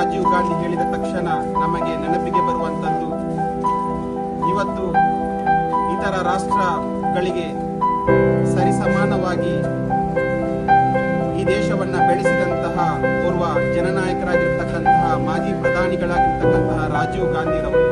ರಾಜೀವ್ ಗಾಂಧಿ ಹೇಳಿದ ತಕ್ಷಣ ನಮಗೆ ನೆನಪಿಗೆ ಬರುವಂತದ್ದು ಇವತ್ತು ಇತರ ರಾಷ್ಟ್ರಗಳಿಗೆ ಸರಿಸಮಾನವಾಗಿ ಈ ದೇಶವನ್ನ ಬೆಳೆಸಿದಂತಹ ಓರ್ವ ಜನನಾಯಕರಾಗಿರ್ತಕ್ಕಂತಹ ಮಾಜಿ ಪ್ರಧಾನಿಗಳಾಗಿರ್ತಕ್ಕಂತಹ ರಾಜೀವ್ ಗಾಂಧಿರವರು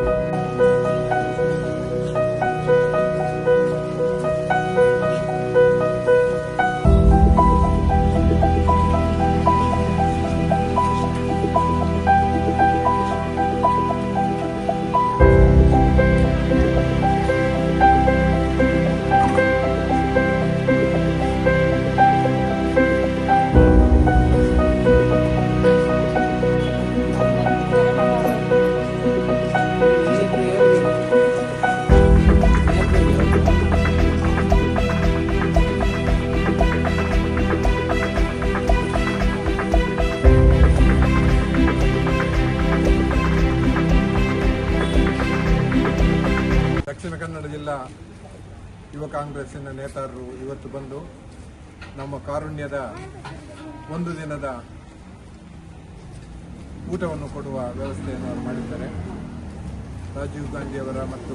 ಕನ್ನಡ ಜಿಲ್ಲಾ ಯುವ ಕಾಂಗ್ರೆಸ್ಸಿನ ನೇತಾರರು ಇವತ್ತು ಬಂದು ನಮ್ಮ ಕಾರುಣ್ಯದ ಒಂದು ದಿನದ ಊಟವನ್ನು ಕೊಡುವ ವ್ಯವಸ್ಥೆಯನ್ನು ಅವರು ಮಾಡಿದ್ದಾರೆ. ರಾಜೀವ್ ಗಾಂಧಿಯವರ ಮತ್ತು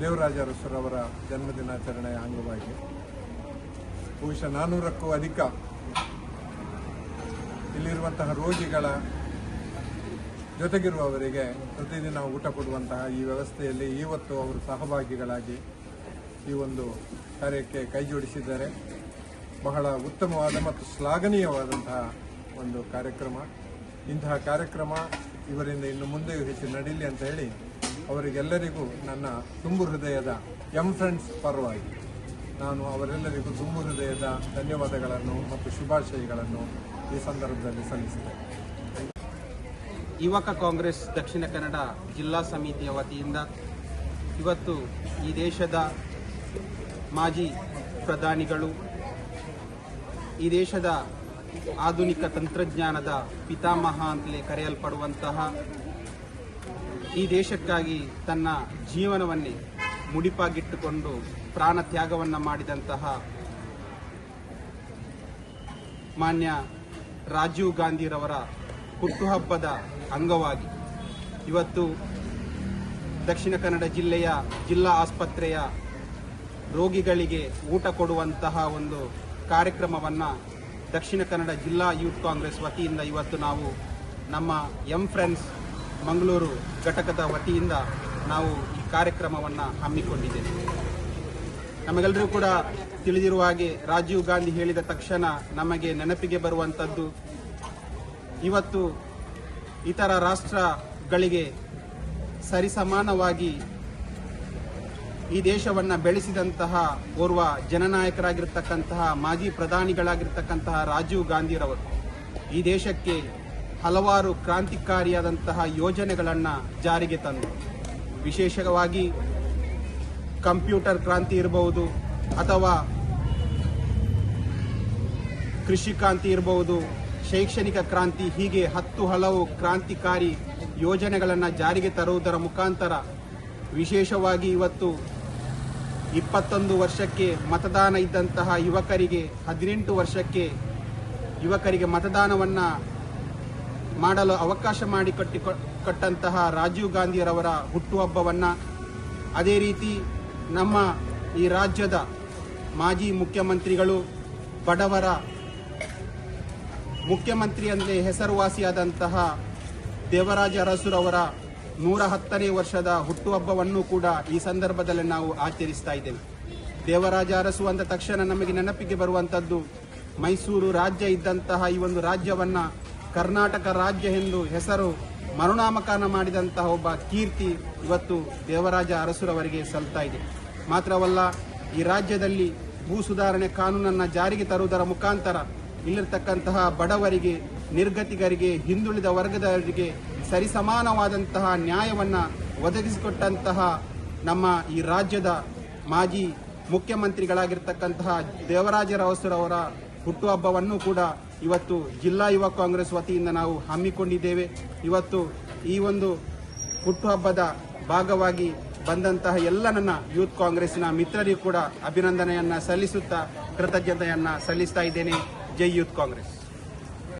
ದೇವರಾಜ ಅರಸರವರ ಜನ್ಮದಿನಾಚರಣೆಯ ಅಂಗವಾಗಿ. ಬಹುಶಃ ನಾನ್ನೂರಕ್ಕೂ ಅಧಿಕ ಇಲ್ಲಿರುವಂತಹ ರೋಗಿಗಳ ಜೊತೆಗಿರುವವರಿಗೆ ಪ್ರತಿದಿನ ಊಟ ಕೊಡುವಂತಹ ಈ ವ್ಯವಸ್ಥೆಯಲ್ಲಿ ಇವತ್ತು ಅವರು ಸಹಭಾಗಿಗಳಾಗಿ ಈ ಒಂದು ಕಾರ್ಯಕ್ಕೆ ಕೈ ಜೋಡಿಸಿದ್ದಾರೆ. ಬಹಳ ಉತ್ತಮವಾದ ಮತ್ತು ಶ್ಲಾಘನೀಯವಾದಂತಹ ಒಂದು ಕಾರ್ಯಕ್ರಮ. ಇಂತಹ ಕಾರ್ಯಕ್ರಮ ಇವರಿಂದ ಇನ್ನು ಮುಂದೆಯೂ ಹೆಚ್ಚು ನಡೀಲಿ ಅಂತ ಹೇಳಿ ಅವರಿಗೆಲ್ಲರಿಗೂ ನನ್ನ ತುಂಬು ಹೃದಯದ ಎಂ ಫ್ರೆಂಡ್ಸ್ ಪರವಾಗಿ ನಾನು ಅವರೆಲ್ಲರಿಗೂ ತುಂಬು ಹೃದಯದ ಧನ್ಯವಾದಗಳನ್ನು ಮತ್ತು ಶುಭಾಶಯಗಳನ್ನು ಈ ಸಂದರ್ಭದಲ್ಲಿ ಸಲ್ಲಿಸಿದೆ ಯುವಕ ಕಾಂಗ್ರೆಸ್ ದಕ್ಷಿಣ ಕನ್ನಡ ಜಿಲ್ಲಾ ಸಮಿತಿಯ ವತಿಯಿಂದ ಇವತ್ತು ಈ ದೇಶದ ಮಾಜಿ ಪ್ರಧಾನಿಗಳು, ಈ ದೇಶದ ಆಧುನಿಕ ತಂತ್ರಜ್ಞಾನದ ಪಿತಾಮಹ ಅಂತಲೇ ಕರೆಯಲ್ಪಡುವಂತಹ ಈ ದೇಶಕ್ಕಾಗಿ ತನ್ನ ಜೀವನವನ್ನೇ ಮುಡಿಪಾಗಿಟ್ಟುಕೊಂಡು ಪ್ರಾಣ ತ್ಯಾಗವನ್ನು ಮಾಡಿದಂತಹ ಮಾನ್ಯ ರಾಜೀವ್ ಗಾಂಧಿರವರ ಹುಟ್ಟುಹಬ್ಬದ ಅಂಗವಾಗಿ ಇವತ್ತು ದಕ್ಷಿಣ ಕನ್ನಡ ಜಿಲ್ಲೆಯ ಜಿಲ್ಲಾ ಆಸ್ಪತ್ರೆಯ ರೋಗಿಗಳಿಗೆ ಊಟ ಕೊಡುವಂತಹ ಒಂದು ಕಾರ್ಯಕ್ರಮವನ್ನು ದಕ್ಷಿಣ ಕನ್ನಡ ಜಿಲ್ಲಾ ಯೂತ್ ಕಾಂಗ್ರೆಸ್ ವತಿಯಿಂದ ಇವತ್ತು ನಾವು ನಮ್ಮ ಎಂ ಫ್ರೆಂಡ್ಸ್ ಮಂಗಳೂರು ಘಟಕದ ವತಿಯಿಂದ ನಾವು ಈ ಕಾರ್ಯಕ್ರಮವನ್ನು ಹಮ್ಮಿಕೊಂಡಿದ್ದೇವೆ. ನಮಗೆಲ್ಲರೂ ಕೂಡ ತಿಳಿದಿರುವ ಹಾಗೆ ರಾಜೀವ್ ಗಾಂಧಿ ಹೇಳಿದ ತಕ್ಷಣ ನಮಗೆ ನೆನಪಿಗೆ ಬರುವಂಥದ್ದು ಇವತ್ತು ಇತರ ರಾಷ್ಟ್ರಗಳಿಗೆ ಸರಿಸಮಾನವಾಗಿ ಈ ದೇಶವನ್ನು ಬೆಳೆಸಿದಂತಹ ಓರ್ವ ಜನನಾಯಕರಾಗಿರ್ತಕ್ಕಂತಹ ಮಾಜಿ ಪ್ರಧಾನಿಗಳಾಗಿರ್ತಕ್ಕಂತಹ ರಾಜೀವ್ ಗಾಂಧಿರವರು ಈ ದೇಶಕ್ಕೆ ಹಲವಾರು ಕ್ರಾಂತಿಕಾರಿಯಾದಂತಹ ಯೋಜನೆಗಳನ್ನು ಜಾರಿಗೆ ತಂದರು ವಿಶೇಷವಾಗಿ ಕಂಪ್ಯೂಟರ್ ಕ್ರಾಂತಿ ಇರಬಹುದು ಅಥವಾ ಕೃಷಿ ಕ್ರಾಂತಿ ಇರಬಹುದು ಶೈಕ್ಷಣಿಕ ಕ್ರಾಂತಿ ಹೀಗೆ ಹತ್ತು ಹಲವು ಕ್ರಾಂತಿಕಾರಿ ಯೋಜನೆಗಳನ್ನು ಜಾರಿಗೆ ತರುವುದರ ಮುಖಾಂತರ ವಿಶೇಷವಾಗಿ ಇವತ್ತು ಇಪ್ಪತ್ತೊಂದು ವರ್ಷಕ್ಕೆ ಮತದಾನ ಇದ್ದಂತಹ ಯುವಕರಿಗೆ, ಹದಿನೆಂಟು ವರ್ಷಕ್ಕೆ ಯುವಕರಿಗೆ ಮತದಾನವನ್ನು ಮಾಡಲು ಅವಕಾಶ ಮಾಡಿಕೊಟ್ಟಿ ಕೊಟ್ಟಂತಹ ರಾಜೀವ್ ಗಾಂಧಿಯರವರ ಹುಟ್ಟುಹಬ್ಬವನ್ನು ಅದೇ ರೀತಿ ನಮ್ಮ ಈ ರಾಜ್ಯದ ಮಾಜಿ ಮುಖ್ಯಮಂತ್ರಿಗಳು ಬಡವರ ಮುಖ್ಯಮಂತ್ರಿ ಅಂದರೆ ಹೆಸರುವಾಸಿಯಾದಂತಹ ದೇವರಾಜ ಅರಸುರವರ ನೂರ ಹತ್ತನೇ ವರ್ಷದ ಹುಟ್ಟುಹಬ್ಬವನ್ನು ಕೂಡ ಈ ಸಂದರ್ಭದಲ್ಲಿ ನಾವು ಆಚರಿಸ್ತಾ ಇದ್ದೇವೆ. ದೇವರಾಜ ಅರಸು ಅಂದ ತಕ್ಷಣ ನಮಗೆ ನೆನಪಿಗೆ ಬರುವಂಥದ್ದು ಮೈಸೂರು ರಾಜ್ಯ ಇದ್ದಂತಹ ಈ ಒಂದು ರಾಜ್ಯವನ್ನ ಕರ್ನಾಟಕ ರಾಜ್ಯ ಎಂದು ಹೆಸರು ಮರುನಾಮಕರಣ ಮಾಡಿದಂತಹ ಒಬ್ಬ ಕೀರ್ತಿ ಇವತ್ತು ದೇವರಾಜ ಅರಸುರವರಿಗೆ ಸಲ್ತಾ ಇದೆ. ಮಾತ್ರವಲ್ಲ ಈ ರಾಜ್ಯದಲ್ಲಿ ಭೂ ಸುಧಾರಣೆ ಕಾನೂನನ್ನು ಜಾರಿಗೆ ತರುವುದರ ಮುಖಾಂತರ ಇಲ್ಲಿರ್ತಕ್ಕಂತಹ ಬಡವರಿಗೆ, ನಿರ್ಗತಿಗರಿಗೆ, ಹಿಂದುಳಿದ ವರ್ಗದವರಿಗೆ ಸರಿಸಮಾನವಾದಂತಹ ನ್ಯಾಯವನ್ನು ಒದಗಿಸಿಕೊಟ್ಟಂತಹ ನಮ್ಮ ಈ ರಾಜ್ಯದ ಮಾಜಿ ಮುಖ್ಯಮಂತ್ರಿಗಳಾಗಿರ್ತಕ್ಕಂತಹ ದೇವರಾಜ ಅರಸುರವರ ಹುಟ್ಟುಹಬ್ಬವನ್ನು ಕೂಡ ಇವತ್ತು ಜಿಲ್ಲಾ ಯುವ ಕಾಂಗ್ರೆಸ್ ವತಿಯಿಂದ ನಾವು ಹಮ್ಮಿಕೊಂಡಿದ್ದೇವೆ. ಇವತ್ತು ಈ ಒಂದು ಹುಟ್ಟುಹಬ್ಬದ ಭಾಗವಾಗಿ ಬಂದಂತಹ ಎಲ್ಲ ನನ್ನ ಯೂತ್ ಕಾಂಗ್ರೆಸ್ನ ಮಿತ್ರರಿಗೂ ಕೂಡ ಅಭಿನಂದನೆಯನ್ನ ಸಲ್ಲಿಸುತ್ತಾ, ಕೃತಜ್ಞತೆಯನ್ನ ಸಲ್ಲಿಸ್ತಾ ಇದ್ದೇನೆ. ಜೈ ಯೂತ್ ಕಾಂಗ್ರೆಸ್